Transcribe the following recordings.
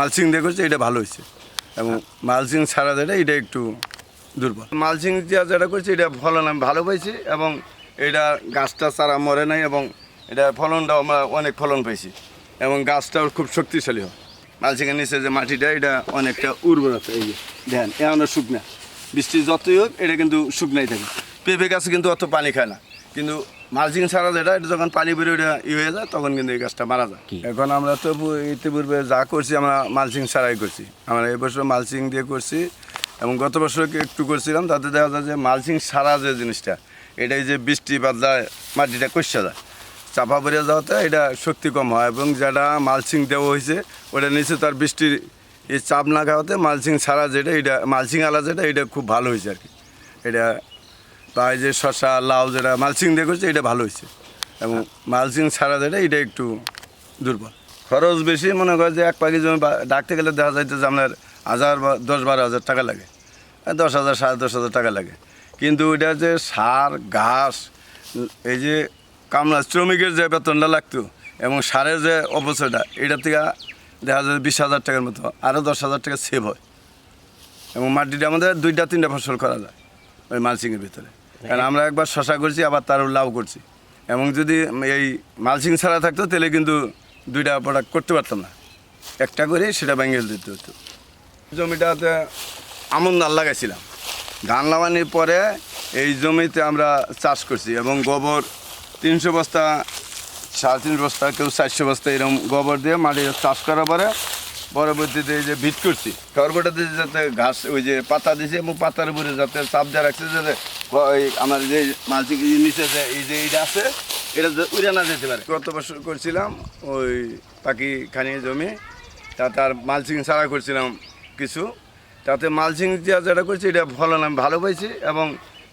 Mulching দিয়ে করছে, এটা ভালো হয়েছে। এবং মালচিং ছাড়া যেটা, এটা একটু দুর্বল। মালচিং দিয়া যেটা করছে, এটা ফলন আমি ভালো পাইছি এবং এটা গাছটা চারা মরে নাই এবং এটা ফলনটাও আমরা অনেক ফলন পাইছি। এবং গাছটাও খুব শক্তিশালী হয়। মালচিংয়ের নিচে যে মাটিটা, এটা অনেকটা উর্বরতা এই যে ধ্যান এমন শুকনা। বৃষ্টি যতই হোক, এটা কিন্তু শুকনাই থাকে। পেঁপে গাছে কিন্তু অত পানি খায় না। কিন্তু মালচিং ছাড়া যেটা এটা যখন পানি বেরোয় এটা ই হয়ে যায় তখন কিন্তু এই গাছটা মারা যায়। এখন আমরা তো ইতিপূর্বে যা করছি আমরা মালচিং ছাড়াই করছি। আমরা এবছর মালচিং দিয়ে করছি এবং গত বছর একটু করছিলাম তাতে দেখা যায় যে মালচিং ছাড়া যে জিনিসটা এটাই যে বৃষ্টি বাদলায় মাটিটা কষা যায় চাপা পড়ে যাওয়াতে এটা শক্তি কম হয় এবং যেটা মালচিং দেওয়া হয়েছে ওটা নিচে তার বৃষ্টির এই চাপ না খাওয়াতে মালচিং ছাড়া যেটা এটা মালচিং আলা যেটা এটা খুব ভালো হয়েছে আর কি। এটা বা এই যে শশা লাউ যেটা মালচিং দিয়ে করছে, এটা ভালো হয়েছে। এবং মালচিং ছাড়া যেটা এটা একটু দুর্বল। খরচ বেশি, মনে করে যে এক পাখি জমি ডাকতে গেলে দেখা যাইতে যে আপনার হাজার বা দশ বারো হাজার টাকা লাগে। দশ হাজার, সাড়ে দশ হাজার টাকা লাগে। কিন্তু এটা যে সার, ঘাস, এই যে কামলা, শ্রমিকের যে বেতনটা লাগতো এবং সারের যে অবচয়টা এটা থেকে দেখা যায় বিশ হাজার টাকার মতো আরও দশ হাজার টাকা সেভ হয়। এবং মাটিটা আমাদের দুইটা, তিনটা ফসল করা যায় ওই মালচিংয়ের ভিতরে। কারণ আমরা একবার শশা করছি, আবার তার লাউ করছি। এবং যদি এই মালসিং ছাড়া থাকতো, তাহলে কিন্তু দুইটা প্রোডাক্ট করতে পারতাম না। একটা করে সেটা ভেঙে দিতে হতো। জমিটাতে আমন ধান লাগাইছিলাম। ধান লাগানোর পরে এই জমিতে আমরা চাষ করছি এবং গোবর তিনশো বস্তা, সাড়ে তিনশো বস্তা, কেউ চারশো বস্তা এরকম গোবর দিয়ে মাটি চাষ করার পরে পরবর্তীতে এই যে ভিট করছি। খড়গোটাতে যাতে ঘাস, ওই যে পাতা দিছে, এবং পাতার উপরে যাতে চাপ দেওয়া রাখছে, যাতে আমার যে মালচিং নিচে যে এই যে এইটা আছে, এটা উড়ে না যেতে পারে। গত বছর করছিলাম ওই পাখি খানি জমি তাতে আর মালচিং ছাড়া করছিলাম কিছু। তাতে মালচিং যেটা করছি, এটা ফলন আমি ভালো পাইছি এবং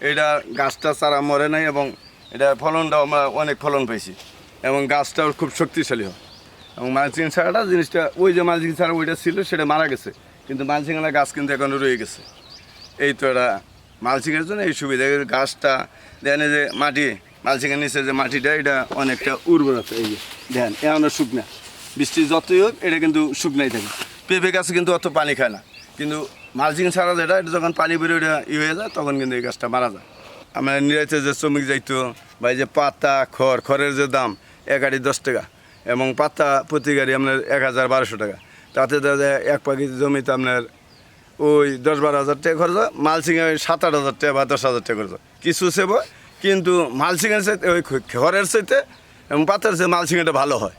এটা গাছটা চারা মরে নাই এবং এটা ফলনটাও আমরা অনেক ফলন পাইছি এবং গাছটাও খুব শক্তিশালী হয়। এবং মালচিং ছাড়াটা জিনিসটা, ওই যে মালচিং ছাড়া ওইটা ছিল, সেটা মারা গেছে। কিন্তু মালচিংওয়ালা গাছ কিন্তু এখনও রয়ে গেছে। এই তো এটা মালচিংয়ের জন্য এই সুবিধা। গাছটা দেন যে মাটি, মালচিংয়ের নিচে যে মাটিটা, এটা অনেকটা উর্বরতা, এই দেন এমন শুকনা। বৃষ্টি যতই হোক, এটা কিন্তু শুকনাই থাকে। পেঁপে গাছ কিন্তু অত পানি খায় না। কিন্তু মালচিং ছাড়া যেটা, এটা যখন পানি বেরোয় এটা ই হয়ে যায়, তখন কিন্তু এই গাছটা মারা যায়। আমরা নিরাইতে যে শ্রমিক যাইতো, বা যে পাতা, খড়, খড়ের যে দাম, এক আড়ি দশ টাকা, এবং পাতা প্রতি গাড়ি আপনার এক হাজার বারোশো টাকা। তাতে যায় এক পাখি জমিতে আপনার ওই দশ বারো হাজার টাকা খরচ হয় মালসিংয়ে ওই সাত আট হাজার টাকা বা দশ হাজার টাকা খরচ। কিছু সেব কিন্তু মালসিংয়ের সাথে ওই খড়ের সাথে এবং পাতার সাথে মালসিংয়েটা ভালো হয়